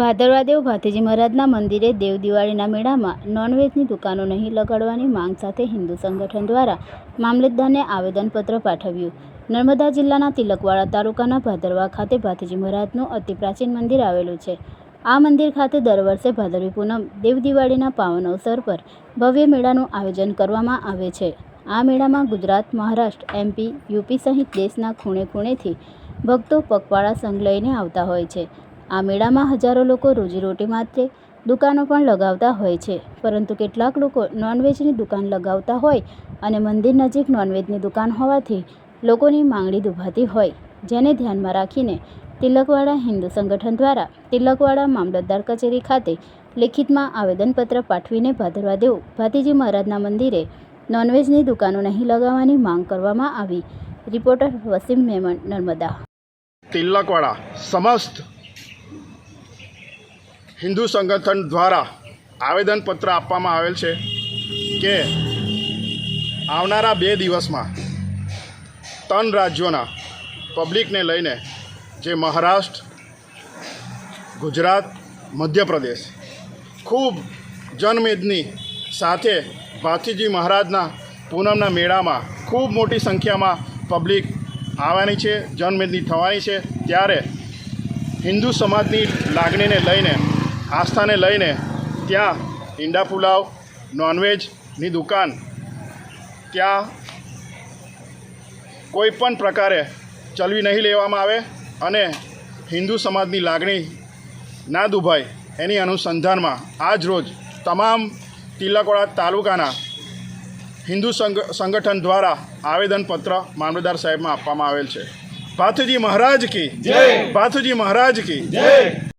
ભાદરવાદેવ ભાતીજી મહારાજના મંદિરે દેવ દિવાળીના મેળામાં નોનવેજની દુકાનો નહીં લગાડવાની માંગ સાથે હિન્દુ સંગઠન દ્વારા મામલતદારને આવેદનપત્ર પાઠવ્યું. નર્મદા જિલ્લાના તિલકવાડા તાલુકાના ભાદરવા ખાતે ભાતીજી મહારાજનું અતિ પ્રાચીન મંદિર આવેલું છે. આ મંદિર ખાતે દર વર્ષે ભાદરવી પૂનમ, દેવ દિવાળીના પાવન અવસર પર ભવ્ય મેળાનું આયોજન કરવામાં આવે છે. આ મેળામાં ગુજરાત, મહારાષ્ટ્ર એમપી યુપી સહિત દેશના ખૂણે ખૂણેથી ભક્તો પગપાળા સંઘ લઈને આવતા હોય છે. આ મેળામાં હજારો લોકો રોજીરોટી માટે દુકાનો પણ લગાવતા હોય છે. પરંતુ કેટલાક લોકો નોનવેજની દુકાન લગાવતા હોય અને મંદિર નજીક નોનવેજની દુકાન હોવાથી લોકોની માંગણી દુભાતી હોય. જેને ધ્યાનમાં રાખીને તિલકવાડા હિન્દુ સંગઠન દ્વારા તિલકવાડા મામલતદાર કચેરી ખાતે લેખિતમાં આવેદનપત્ર પાઠવીને ભાદરવા દેવ, ભાતીજી મહારાજના મંદિરે નોનવેજની દુકાનો નહીં લગાવવાની માંગ કરવામાં આવી. રિપોર્ટર વસીમ મેમન નર્મદા. તિલકવાડા, સમસ્ત હિન્દુ સંગઠન દ્વારા આવેદનપત્ર આપવામાં આવેલ છે કે આવનારા બે દિવસમાં ત્રણ રાજ્યોના પબ્લિકને લઈને જે મહારાષ્ટ્ર, ગુજરાત, મધ્યપ્રદેશ ખૂબ જનમેદની સાથે ભાથીજી મહારાજના પૂનમના મેળામાં ખૂબ મોટી સંખ્યામાં પબ્લિક આવવાની છે, જનમેદની થવાની છે. ત્યારે હિન્દુ સમાજની લાગણીને લઈને આસ્થાને લઈને ત્યાં ઈંડા પુલાવ નોનવેજની દુકાન. ત્યાં કોઈ પણ પ્રકારે ચલવી નહીં લેવામાં આવે અને હિન્દુ સમાજની લાગણી ના દુભાય એની અનુસંધાનમાં આજ રોજ તમામ તિલકવાડા તાલુકાના હિન્દુ સંગ સંગઠન દ્વારા આવેદનપત્ર મામલતદાર સાહેબમાં આપવામાં આવેલ છે. ભાથુજી મહારાજ કી જય. ભાથુજી મહારાજ કી જય.